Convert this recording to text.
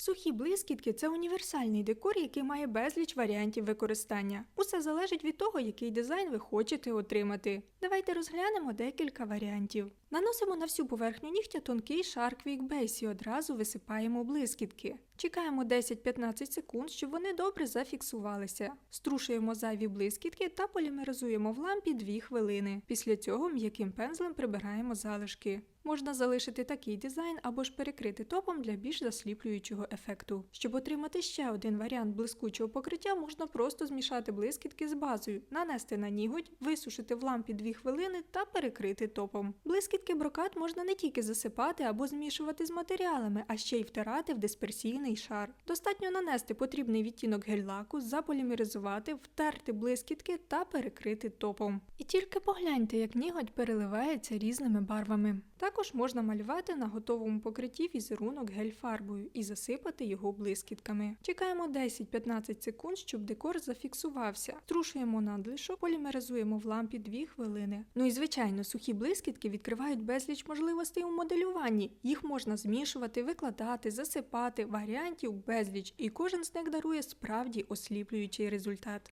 Сухі блискітки це універсальний декор, який має безліч варіантів використання. Усе залежить від того, який дизайн ви хочете отримати. Давайте розглянемо декілька варіантів. Наносимо на всю поверхню нігтя тонкий шар Quick і одразу висипаємо блискітки. Чекаємо 10-15 секунд, щоб вони добре зафіксувалися. Струшуємо зайві блискітки та полімеризуємо в лампі 2 хвилини. Після цього м'яким пензлем прибираємо залишки. Можна залишити такий дизайн або ж перекрити топом для більш засліплюючого ефекту. Щоб отримати ще один варіант блискучого покриття, можна просто змішати блискітки з базою, нанести на ніготь, висушити в лампі 2 хвилини та перекрити топом. Блискітки брокат можна не тільки засипати або змішувати з матеріалами, а ще й втирати в дисперсійний шар. Достатньо нанести потрібний відтінок гель-лаку, заполімеризувати, втерти блискітки та перекрити топом. І тільки погляньте, як ніготь переливається різними барвами. Також можна малювати на готовому покритті візерунок гель-фарбою і засипати його блискітками. Чекаємо 10-15 секунд, щоб декор зафіксувався. Трушуємо надлишок, полімеризуємо в лампі 2 хвилини. Ну і звичайно, сухі блискітки відкривають безліч можливостей у моделюванні. Їх можна змішувати, викладати, засипати, варіантів безліч, і кожен з них дарує справді осліплюючий результат.